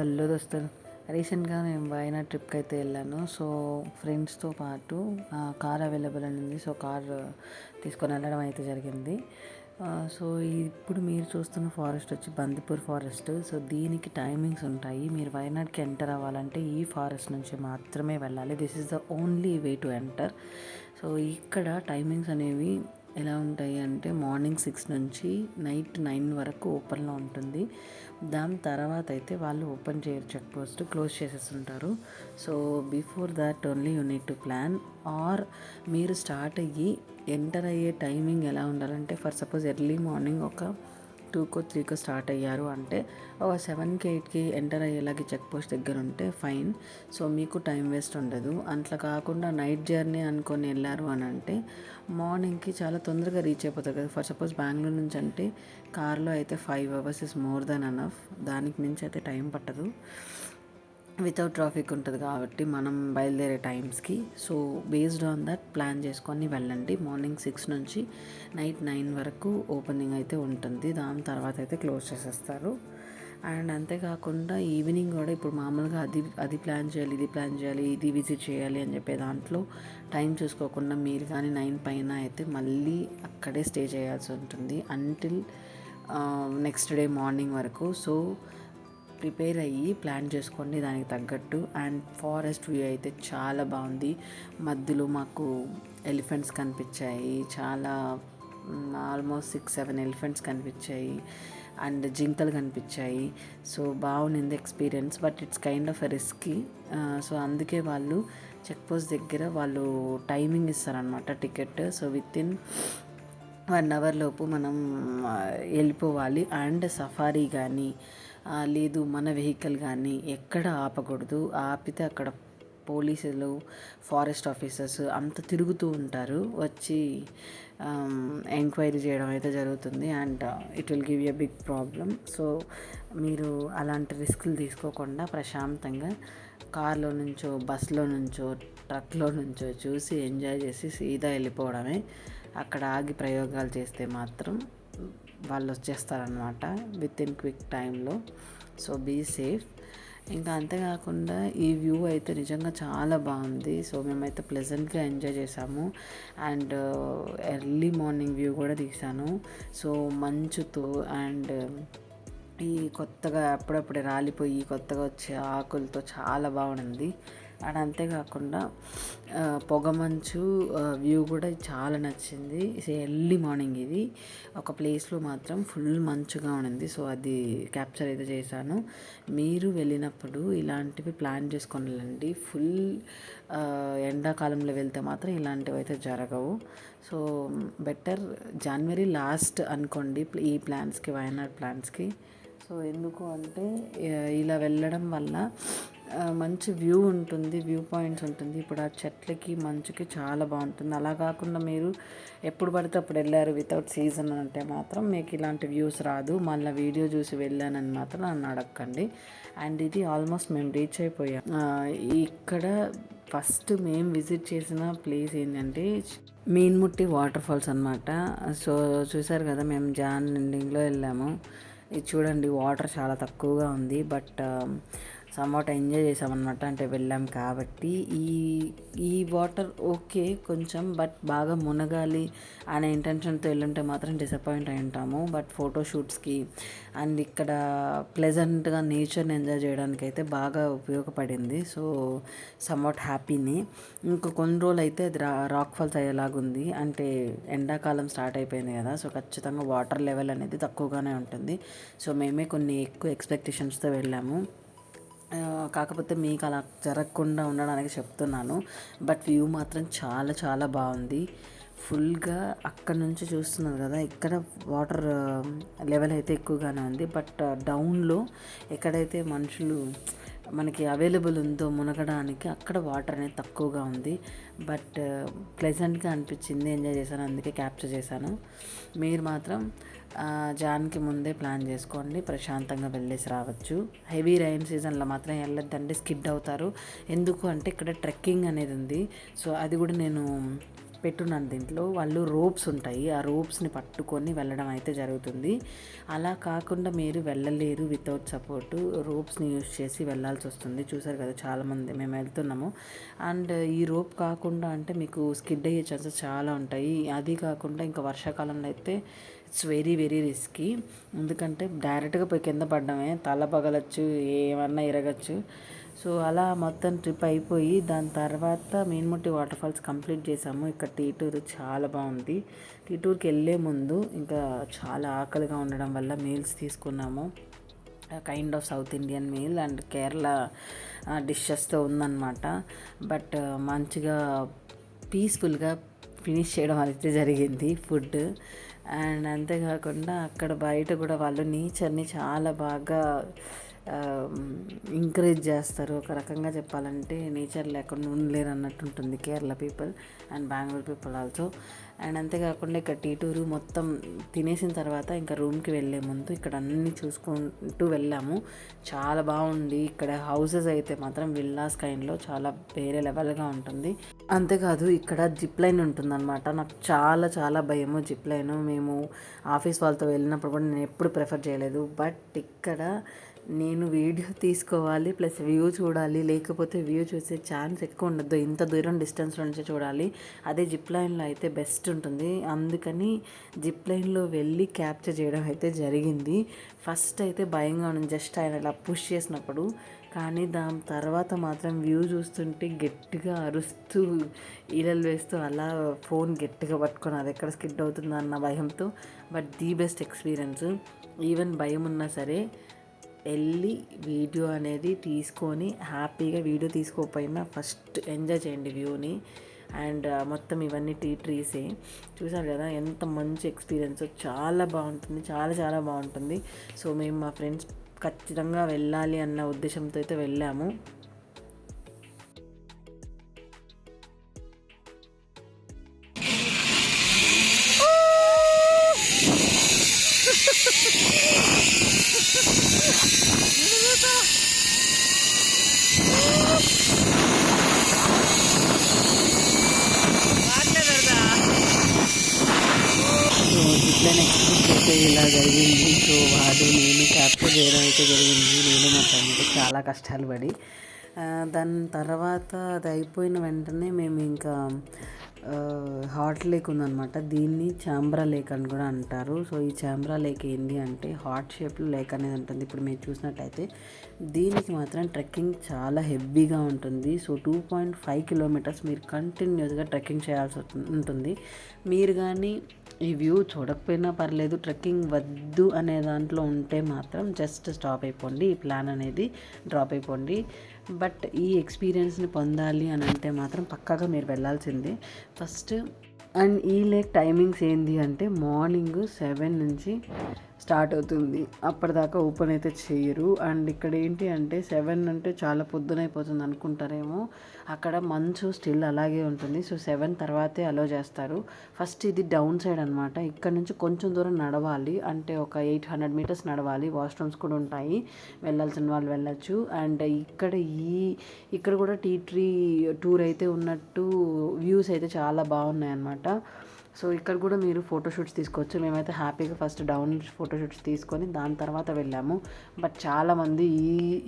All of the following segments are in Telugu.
హలో దోస్తులు రీసెంట్గా నేను వాయనాడ్ ట్రిప్కి అయితే వెళ్ళాను. సో ఫ్రెండ్స్తో పాటు కార్ అవైలబుల్ అని ఉంది. సో కార్ తీసుకొని వెళ్ళడం అయితే జరిగింది. సో ఇప్పుడు మీరు చూస్తున్న ఫారెస్ట్ వచ్చి బందిపూర్ ఫారెస్ట్. సో దీనికి టైమింగ్స్ ఉంటాయి. మీరు వయనాడ్కి ఎంటర్ అవ్వాలంటే ఈ ఫారెస్ట్ నుంచి మాత్రమే వెళ్ళాలి. This is the only way to enter so ఇక్కడ టైమింగ్స్ అనేవి ఎలా ఉంటాయి అంటే మార్నింగ్ సిక్స్ నుంచి నైట్ నైన్ వరకు ఓపెన్లో ఉంటుంది. దాని తర్వాత అయితే వాళ్ళు ఓపెన్ చేయరు check post close చేసేస్తుంటారు. So before that only you need to plan. Or మీరు స్టార్ట్ అయ్యి ఎంటర్ అయ్యే టైమింగ్ ఎలా ఉండాలంటే ఫర్ సపోజ్ ఎర్లీ మార్నింగ్ ఒక టూకో త్రీకో స్టార్ట్ అయ్యారు అంటే ఒక సెవెన్కి ఎయిట్కి ఎంటర్ అయ్యేలాగా చెక్ పోస్ట్ దగ్గర ఉంటే ఫైన్. సో మీకు టైం వేస్ట్ ఉండదు. అట్లా కాకుండా నైట్ జర్నీ అనుకొని వెళ్ళారు అని అంటే మార్నింగ్కి చాలా తొందరగా రీచ్ అయిపోతారు కదా. ఫర్ సపోజ్ బెంగళూరు నుంచి అంటే కార్లో అయితే five hours is more than enough దానికి మించి అయితే టైం పట్టదు. వితౌట్ ట్రాఫిక్ ఉంటుంది కాబట్టి మనం బయలుదేరే టైమ్స్కి. So based on that plan చేసుకొని వెళ్ళండి. మార్నింగ్ సిక్స్ నుంచి నైట్ నైన్ వరకు ఓపెనింగ్ అయితే ఉంటుంది. దాని తర్వాత అయితే క్లోజ్ చేసేస్తారు. అండ్ అంతేకాకుండా ఈవినింగ్ కూడా ఇప్పుడు మామూలుగా అది అది ప్లాన్ చేయాలి ఇది ప్లాన్ చేయాలి ఇది విజిట్ చేయాలి అని చెప్పే దాంట్లో టైం చూసుకోకుండా మీరు కానీ నైన్ పైన అయితే మళ్ళీ అక్కడే స్టే చేయాల్సి ఉంటుంది అంటిల్ నెక్స్ట్ డే మార్నింగ్ వరకు. సో ప్రిపేర్ అయ్యి ప్లాన్ చేసుకోండి దానికి తగ్గట్టు. అండ్ ఫారెస్ట్ వ్యూ అయితే చాలా బాగుంది. మధ్యలో మాకు ఎలిఫెంట్స్ కనిపించాయి. చాలా ఆల్మోస్ట్ సిక్స్ సెవెన్ ఎలిఫెంట్స్ కనిపించాయి. అండ్ జింకలు కనిపించాయి. సో బాగుంది experience but it's kind of a risky. So అందుకే వాళ్ళు చెక్ పోస్ట్ దగ్గర వాళ్ళు టైమింగ్ ఇస్తారనమాట ticket. So within one hour లోపు మనం వెళ్ళిపోవాలి. అండ్ సఫారీ కానీ లేదు మన వెహికల్ కానీ ఎక్కడ ఆపకూడదు. ఆపితే అక్కడ పోలీసులు ఫారెస్ట్ ఆఫీసర్స్ అంత తిరుగుతూ ఉంటారు. వచ్చి ఎంక్వైరీ చేయడం అయితే జరుగుతుంది and it will give a big problem so మీరు అలాంటి రిస్కులు తీసుకోకుండా ప్రశాంతంగా కార్లో నుంచో బస్లో నుంచో ట్రక్లో నుంచో చూసి ఎంజాయ్ చేసి సీదా వెళ్ళిపోవడమే. అక్కడ ఆగి ప్రయోగాలు చేస్తే మాత్రం వాళ్ళు వచ్చేస్తారనమాట విత్ ఇన్ క్విక్ టైంలో సో బీ సేఫ్ ఇంకా అంతేకాకుండా ఈ వ్యూ అయితే నిజంగా చాలా బాగుంది. సో మేమైతే ప్లెజెంట్గా ఎంజాయ్ చేసాము. అండ్ ఎర్లీ మార్నింగ్ వ్యూ కూడా తీసాను సో మంచుతో అండ్ uh, ఈ కొత్తగా అప్పుడప్పుడే రాలిపోయి కొత్తగా వచ్చే ఆకులతో చాలా బాగుంది అండ్ అంతేకాకుండా పొగమంచు వ్యూ కూడా చాలా నచ్చింది. ఎర్లీ మార్నింగ్ ఇది. ఒక ప్లేస్లో మాత్రం ఫుల్ మంచుగా ఉండింది. సో అది క్యాప్చర్ అయితే చేశాను. మీరు వెళ్ళినప్పుడు ఇలాంటివి ప్లాన్ చేసుకొని వెళ్ళండి. ఫుల్ ఎండాకాలంలో వెళ్తే మాత్రం ఇలాంటివి అయితే జరగవు. సో బెటర్ జనవరి లాస్ట్ అనుకోండి. ఈ ప్లాన్స్కి వయనాడ్ ప్లాన్స్కి సో ఎందుకు అంటే ఇలా వెళ్ళడం వల్ల మంచి వ్యూ ఉంటుంది వ్యూ పాయింట్స్ ఉంటుంది. ఇప్పుడు ఆ చెట్లకి మంచుకి చాలా బాగుంటుంది. అలా కాకుండా మీరు ఎప్పుడు పడితే అప్పుడు వెళ్ళారు వితౌట్ సీజన్ అంటే మాత్రం మీకు ఇలాంటి వ్యూస్ రాదు. మళ్ళీ వీడియో చూసి వెళ్ళానని మాత్రం నన్ను అడగండి అండ్ ఇది ఆల్మోస్ట్ మేము రీచ్ అయిపోయాం. ఇక్కడ ఫస్ట్ మేము విజిట్ చేసిన ప్లేస్ ఏంటంటే మీన్ముట్టి వాటర్ ఫాల్స్ అనమాట సో చూసారు కదా మేము జాన్ ఎండింగ్లో వెళ్ళాము. ఇది చూడండి వాటర్ చాలా తక్కువగా ఉంది బట్ సమ్వాట్ ఎంజాయ్ చేసామన్నమాట. అంటే వెళ్ళాం కాబట్టి ఈ ఈ వాటర్ ఓకే కొంచెం బట్ బాగా మునగాలి అనే ఇంటెన్షన్తో వెళ్ళుంటే మాత్రం డిసప్పాయింట్ అయి ఉంటాము. బట్ ఫోటోషూట్స్కి అండ్ ఇక్కడ ప్లెజెంట్గా నేచర్ని ఎంజాయ్ చేయడానికి అయితే బాగా ఉపయోగపడింది. సో సమ్వాట్ హ్యాపీని ఇంకో కొన్ని రోజులు అయితే అది రా రాక్ ఫాల్స్ అయ్యేలాగుంది అంటే ఎండాకాలం స్టార్ట్ అయిపోయింది కదా సో ఖచ్చితంగా వాటర్ లెవెల్ అనేది తక్కువగానే ఉంటుంది. సో మేమే కొన్ని ఎక్కువ ఎక్స్పెక్టేషన్స్తో వెళ్ళాము. కాకపోతే మీకు అలా జరగకుండా ఉండడానికి చెప్తున్నాను. బట్ వ్యూ మాత్రం చాలా చాలా బాగుంది. ఫుల్గా అక్కడ నుంచి చూస్తున్నారు కదా ఇక్కడ వాటర్ లెవెల్ అయితే ఎక్కువగానే ఉంది. బట్ డౌన్లో ఎక్కడైతే మనుషులు మనకి అవైలబుల్ ఉందో మునగడానికి అక్కడ వాటర్ అనేది తక్కువగా ఉంది. బట్ ప్లెజెంట్గా అనిపించింది. ఎంజాయ్ చేశాను. అందుకే క్యాప్చర్ చేశాను. మీరు మాత్రం జాన్కి ముందే ప్లాన్ చేసుకోండి. ప్రశాంతంగా వెళ్ళేసి రావచ్చు. హెవీ రైన్ సీజన్లో మాత్రం వెళ్ళొద్దండి. స్కిడ్ అవుతారు. ఎందుకు అంటే ఇక్కడ ట్రెక్కింగ్ అనేది ఉంది. సో అది కూడా నేను పెట్టున్నాను దీంట్లో. వాళ్ళు రోప్స్ ఉంటాయి. ఆ రోప్స్ని పట్టుకొని వెళ్ళడం అయితే జరుగుతుంది. అలా కాకుండా మీరు వెళ్ళలేరు వితౌట్ సపోర్ట్. రోప్స్ని యూజ్ చేసి వెళ్ళాల్సి వస్తుంది. చూసారు కదా చాలామంది మేము వెళ్తున్నాము. అండ్ ఈ రోప్ కాకుండా అంటే మీకు స్కిడ్ అయ్యే ఛాన్సెస్ చాలా ఉంటాయి. అది కాకుండా ఇంకా వర్షాకాలంలో అయితే ఇట్స్ వెరీ వెరీ రిస్కీ. ఎందుకంటే డైరెక్ట్గా పోయి కింద పడ్డమే తల పగలచ్చు ఏమన్నా ఇరగచ్చు. సో అలా మొత్తం ట్రిప్ అయిపోయి దాని తర్వాత మీన్ముట్టి వాటర్ ఫాల్స్ కంప్లీట్ చేసాము. ఇక్కడ టీటూర్ చాలా బాగుంది. టీటూర్కి వెళ్ళే ముందు ఇంకా చాలా ఆకలిగా ఉండడం వల్ల మీల్స్ తీసుకున్నాము. Kind of south Indian meal and Kerala డిషెస్తో ఉందన్నమాట. బట్ మంచిగా పీస్ఫుల్గా ఫినిష్ చేయడం అయితే జరిగింది ఫుడ్ అండ్ అంతేకాకుండా అక్కడ బయట కూడా వాళ్ళు నేచర్ని చాలా బాగా ఎంకరేజ్ చేస్తారు. ఒక రకంగా చెప్పాలంటే నేచర్ లేకుండా ఉండలేరు అన్నట్టు ఉంటుంది Kerala people and Bengaluru people also and అంతేకాకుండా ఇక్కడ టీటూరు మొత్తం తినేసిన తర్వాత ఇంకా రూమ్కి వెళ్ళే ముందు ఇక్కడ అన్నీ చూసుకుంటూ వెళ్ళాము. చాలా బాగుంది. ఇక్కడ హౌసెస్ అయితే మాత్రం విల్లాస్ కైండ్లో చాలా వేరే లెవెల్గా ఉంటుంది. అంతేకాదు ఇక్కడ జిప్ లైన్ ఉంటుందన్నమాట. నాకు చాలా చాలా భయము జిప్ లైన్. మేము ఆఫీస్ వాళ్ళతో వెళ్ళినప్పుడు కూడా నేను ఎప్పుడు ప్రిఫర్ చేయలేదు. బట్ ఇక్కడ నేను వీడియో తీసుకోవాలి ప్లస్ వ్యూ చూడాలి లేకపోతే వ్యూ చూసే ఛాన్స్ ఎక్కువ ఉండదు. ఇంత దూరం డిస్టెన్స్ నుంచి చూడాలి. అదే జిప్ లైన్లో అయితే బెస్ట్ ఉంటుంది. అందుకని జిప్ లైన్లో వెళ్ళి క్యాప్చర్ చేయడం అయితే జరిగింది. ఫస్ట్ అయితే భయంగా ఉంది. జస్ట్ ఆయన ఇలా పుష్ చేసినప్పుడు. కానీ దాని తర్వాత మాత్రం వ్యూ చూస్తుంటే గట్టిగా అరుస్తూ ఈలలు వేస్తూ అలా ఫోన్ గట్టిగా పట్టుకొని అది ఎక్కడ స్కిడ్ అవుతుందో? అన్న భయంతో. But the best experience. Even భయం ఉన్నా సరే వెళ్ళి వీడియో అనేది తీసుకొని హ్యాపీగా వీడియో తీసుకోకపోయినా ఫస్ట్ ఎంజాయ్ చేయండి వ్యూని. అండ్ మొత్తం ఇవన్నీ టీ ట్రీసే చూసారు కదా ఎంత మంచి ఎక్స్పీరియన్స్. చాలా బాగుంటుంది చాలా చాలా బాగుంటుంది. సో మేము మా ఫ్రెండ్స్ ఖచ్చితంగా వెళ్ళాలి అన్న ఉద్దేశంతో అయితే వెళ్ళాము. చేయడం అయితే జరిగింది. నేను మా ఫ్రెండ్ చాలా కష్టాలు పడి దాని తర్వాత అది అయిపోయిన వెంటనే మేము ఇంకా హాట్ లేక్ ఉందన్నమాట. దీన్ని చాంబ్రా లేక్ అని కూడా అంటారు. సో ఈ చాంబ్రా లేక్ ఏంటి అంటే హాట్ షేప్లో లేక్ అనేది ఉంటుంది. ఇప్పుడు మీరు చూసినట్టయితే దీనికి మాత్రం ట్రెక్కింగ్ చాలా హెవీగా ఉంటుంది. So two point five kilometres మీరు కంటిన్యూస్గా ట్రెక్కింగ్ చేయాల్సి ఉంటుంది. మీరు కానీ ఈ వ్యూ చూడకపోయినా పర్లేదు ట్రెక్కింగ్ వద్దు అనే దాంట్లో ఉంటే మాత్రం జస్ట్ స్టాప్ అయిపోండి. ఈ ప్లాన్ అనేది డ్రాప్ అయిపోండి. బట్ ఈ ఎక్స్పీరియన్స్ని పొందాలి అని అంటే మాత్రం పక్కాగా మీరు వెళ్ళాల్సిందే. ఫస్ట్ అండ్ ఈ లేక్ టైమింగ్స్ ఏంటి అంటే మార్నింగ్ సెవెన్ నుంచి స్టార్ట్ అవుతుంది. అప్పటిదాకా ఓపెన్ అయితే చేయరు. అండ్ ఇక్కడ ఏంటి అంటే సెవెన్ అంటే చాలా పొద్దునైపోతుంది అనుకుంటారేమో. అక్కడ మంచు స్టిల్ అలాగే ఉంటుంది. సో సెవెన్ తర్వాతే అలో చేస్తారు. ఫస్ట్ ఇది డౌన్ సైడ్ అనమాట ఇక్కడ నుంచి కొంచెం దూరం నడవాలి. అంటే ఒక ఎయిట్ హండ్రెడ్ మీటర్స్ నడవాలి. వాష్రూమ్స్ కూడా ఉంటాయి. వెళ్ళాల్సిన వాళ్ళు వెళ్ళచ్చు. అండ్ ఇక్కడ ఈ ఇక్కడ కూడా టీ ట్రీ టూర్ అయితే ఉన్నట్టు వ్యూస్ అయితే చాలా బాగున్నాయి అన్నమాట సో ఇక్కడ కూడా మీరు ఫోటోషూట్స్ తీసుకోవచ్చు. మేమైతే హ్యాపీగా ఫస్ట్ డౌన్ ఫోటోషూట్స్ తీసుకొని దాని తర్వాత వెళ్ళాము. బట్ చాలామంది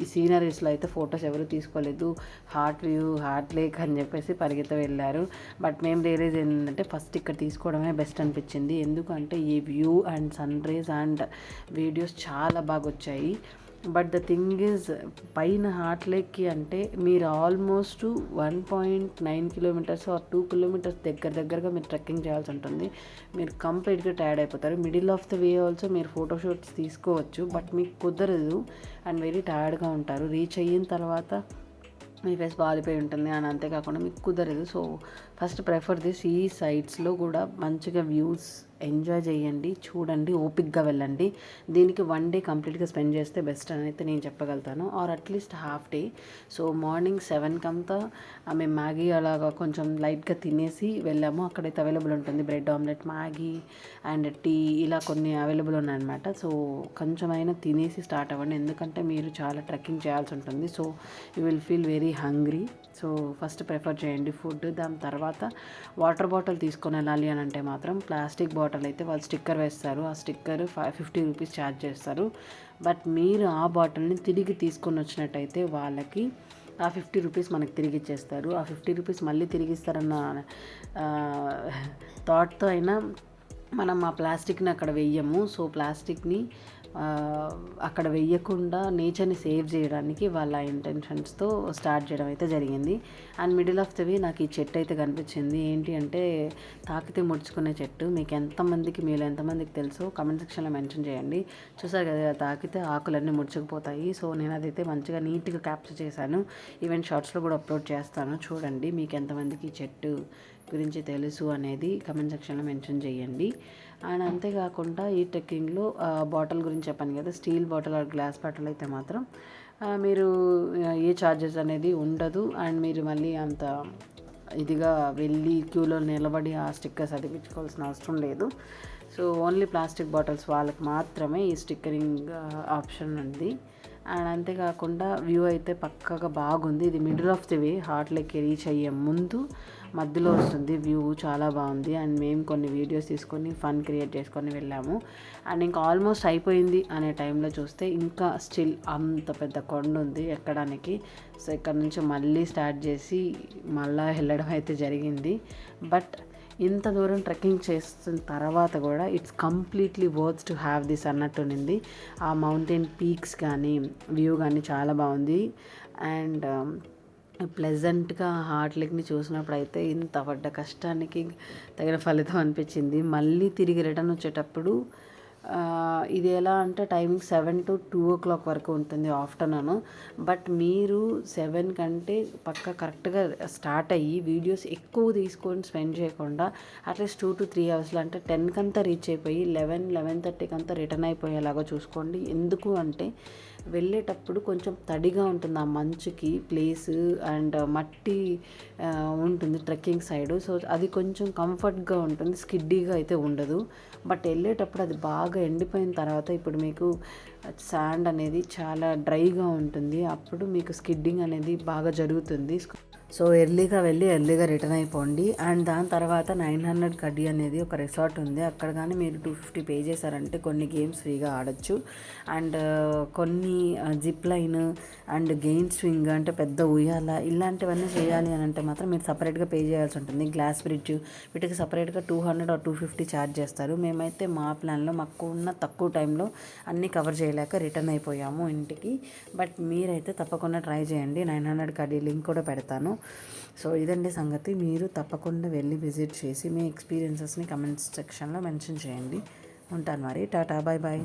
ఈ సీనరీస్లో అయితే ఫొటోస్ ఎవరు తీసుకోలేదు. హార్ట్ వ్యూ హార్ట్ లేక్ అని చెప్పేసి పరిగెత్త వెళ్ళారు. బట్ మేము రియలైజ్ ఏంటంటే ఫస్ట్ ఇక్కడ తీసుకోవడమే బెస్ట్ అనిపించింది. ఎందుకంటే ఈ view and sunrise and videos చాలా బాగా వచ్చాయి. బట్ ద థింగ్ ఈజ్ పైన హార్ట్ లేక్కి అంటే మీరు almost one point nine kilometres or two kilometres దగ్గర దగ్గరగా మీరు ట్రెక్కింగ్ చేయాల్సి ఉంటుంది. మీరు కంప్లీట్గా టైర్డ్ అయిపోతారు. Middle of the way also మీరు ఫోటోషూట్స్ తీసుకోవచ్చు. బట్ మీకు కుదరదు అండ్ వెరీ టైర్డ్గా ఉంటారు. రీచ్ అయిన తర్వాత మీ ఫేస్ బాలిపోయి ఉంటుంది అని అంతేకాకుండా మీకు కుదరదు. సో ఫస్ట్ ప్రిఫర్ దిస్ ఈ సైట్స్లో కూడా మంచిగా వ్యూస్ ఎంజాయ్ చేయండి చూడండి ఓపిక్గా వెళ్ళండి. దీనికి వన్ డే కంప్లీట్గా స్పెండ్ చేస్తే బెస్ట్ అని అయితే నేను చెప్పగలుగుతాను. Or at least half day so morning సెవెన్కి అంతా మేము మ్యాగీ అలాగా కొంచెం లైట్గా తినేసి వెళ్ళాము. అక్కడైతే అవైలబుల్ ఉంటుంది. Bread omelette Maggi and tea ఇలా కొన్ని అవైలబుల్ ఉన్నాయన్నమాట. సో కొంచెమైనా తినేసి స్టార్ట్ అవ్వండి. ఎందుకంటే మీరు చాలా ట్రెక్కింగ్ చేయాల్సి ఉంటుంది. So you will feel very hungry. So first prefer చేయండి ఫుడ్. దాని తర్వాత వాటర్ బాటిల్ తీసుకొని వెళ్ళాలి అని అంటే మాత్రం ప్లాస్టిక్ బాటిల్ అయితే వాళ్ళు స్టిక్కర్ వేస్తారు. ఆ sticker five fifty rupees charge చేస్తారు. బట్ మీరు ఆ బాటిల్ని తిరిగి తీసుకొని వచ్చినట్టయితే వాళ్ళకి ఆ ఫిఫ్టీ రూపీస్ మనకి తిరిగి ఇచ్చేస్తారు. ఆ ఫిఫ్టీ రూపీస్ మళ్ళీ తిరిగి ఇస్తారన్న థాట్తో అయినా మనం ఆ ప్లాస్టిక్ని అక్కడ వెయ్యము. సో ప్లాస్టిక్ని అక్కడ వెయ్యకుండా నేచర్ని సేవ్ చేయడానికి వాళ్ళ ఇంటెన్షన్స్తో స్టార్ట్ చేయడం అయితే జరిగింది. And middle of the way నాకు ఈ చెట్టు అయితే కనిపించింది. ఏంటి అంటే తాకితే ముడుచుకునే చెట్టు. మీకు ఎంతమందికి మీరు ఎంతమందికి తెలుసో కమెంట్ సెక్షన్లో మెన్షన్ చేయండి. చూసారు కదా తాకితే ఆకులన్నీ ముడుచుకుపోతాయి. సో నేను అదైతే మంచిగా నీట్గా క్యాప్చర్ చేశాను. ఈవెన్ షార్ట్స్లో కూడా అప్లోడ్ చేస్తాను. చూడండి మీకు ఎంతమందికి ఈ చెట్టు గురించి తెలుసు అనేది కమెంట్ సెక్షన్లో మెన్షన్ చేయండి. అండ్ అంతేకాకుండా ఈ ట్రెక్కింగ్లో బాటిల్ గురించి చెప్పాను కదా steel bottle or glass bottle అయితే మాత్రం మీరు ఏ ఛార్జెస్ అనేది ఉండదు. అండ్ మీరు మళ్ళీ అంత ఇదిగా వెళ్ళి క్యూలో నిలబడి ఆ స్టిక్కర్స్ అతికించుకోవాల్సిన అవసరం లేదు. సో ఓన్లీ ప్లాస్టిక్ బాటిల్స్ వాళ్ళకి మాత్రమే ఈ స్టిక్కరింగ్ ఆప్షన్ ఉంది. అండ్ అంతేకాకుండా వ్యూ అయితే పక్కగా బాగుంది. ఇది middle of the way heart Lucky reach అయ్యే ముందు మధ్యలో వస్తుంది వ్యూ చాలా బాగుంది. అండ్ మేము కొన్ని వీడియోస్ తీసుకొని ఫన్ క్రియేట్ చేసుకొని వెళ్ళాము. అండ్ ఇంకా ఆల్మోస్ట్ అయిపోయింది అనే టైంలో చూస్తే ఇంకా స్టిల్ అంత పెద్ద కొండ ఉంది ఎక్కడానికి. సో ఇక్కడ నుంచి మళ్ళీ స్టార్ట్ చేసి మళ్ళీ వెళ్ళడం అయితే జరిగింది. బట్ ఇంత దూరం ట్రెక్కింగ్ చేస్తున్న తర్వాత కూడా it's completely worth to have this అన్నట్టుండింది ఆ మౌంటైన్ పీక్స్ కానీ వ్యూ కానీ చాలా బాగుంది. అండ్ ప్లెజెంట్గా హార్ట్ లెక్ని చూసినప్పుడు అయితే ఇంత పడ్డ కష్టానికి తగిన ఫలితం అనిపించింది. మళ్ళీ తిరిగి రిటర్న్ వచ్చేటప్పుడు ఇది ఎలా అంటే timing seven to two o'clock వరకు ఉంటుంది ఆఫ్టర్నూన్. బట్ మీరు సెవెన్ కంటే పక్క కరెక్ట్గా స్టార్ట్ అయ్యి వీడియోస్ ఎక్కువ తీసుకొని స్పెండ్ చేయకుండా అట్లీస్ట్ టూ టు త్రీ అవర్స్లో అంటే టెన్కి అంతా రీచ్ అయిపోయి లెవెన్ లెవెన్ థర్టీకి అంతా రిటర్న్ అయిపోయేలాగా చూసుకోండి. ఎందుకు అంటే వెళ్ళేటప్పుడు కొంచెం తడిగా ఉంటుంది ఆ మంచుకి ప్లేస్ అండ్ మట్టి ఉంటుంది ట్రెక్కింగ్ సైడ్ సో అది కొంచెం కంఫర్ట్గా ఉంటుంది స్కిడ్డీగా అయితే ఉండదు. బట్ వెళ్ళేటప్పుడు అది బాగా ఎండిపోయిన తర్వాత ఇప్పుడు మీకు శాండ్ అనేది చాలా డ్రైగా ఉంటుంది. అప్పుడు మీకు స్కిడ్డింగ్ అనేది బాగా జరుగుతుంది. సో ఎర్లీగా వెళ్ళి ఎర్లీగా రిటర్న్ అయిపోండి. అండ్ దాని తర్వాత నైన్ హండ్రెడ్ కడ్డీ అనేది ఒక రిసార్ట్ ఉంది. అక్కడ కానీ మీరు టూ ఫిఫ్టీ పే చేశారంటే కొన్ని గేమ్స్ ఫ్రీగా ఆడొచ్చు. అండ్ కొన్ని జిప్ లైన్ అండ్ గెయిన్ స్వింగ్ అంటే పెద్ద ఉయ్యాల ఇలాంటివన్నీ చేయాలి అని అంటే మాత్రం మీరు సపరేట్గా పే చేయాల్సి ఉంటుంది. గ్లాస్ బ్రిడ్జ్ వీటికి సపరేట్గా two hundred or two fifty charge చేస్తారు. మేమైతే మా ప్లాన్లో మాకు ఉన్న తక్కువ టైంలో అన్నీ కవర్ చేయలేక రిటర్న్ అయిపోయాము ఇంటికి. బట్ మీరైతే తప్పకుండా ట్రై చేయండి. నైన్ హండ్రెడ్ కడ్డీ లింక్ కూడా పెడతాను. సో ఇదండి సంగతి. మీరు తప్పకుండా వెళ్ళి విజిట్ చేసి మీ ఎక్స్పీరియన్సెస్ని కమెంట్స్ సెక్షన్లో మెన్షన్ చేయండి. ఉంటాను మరి. Tata bye bye.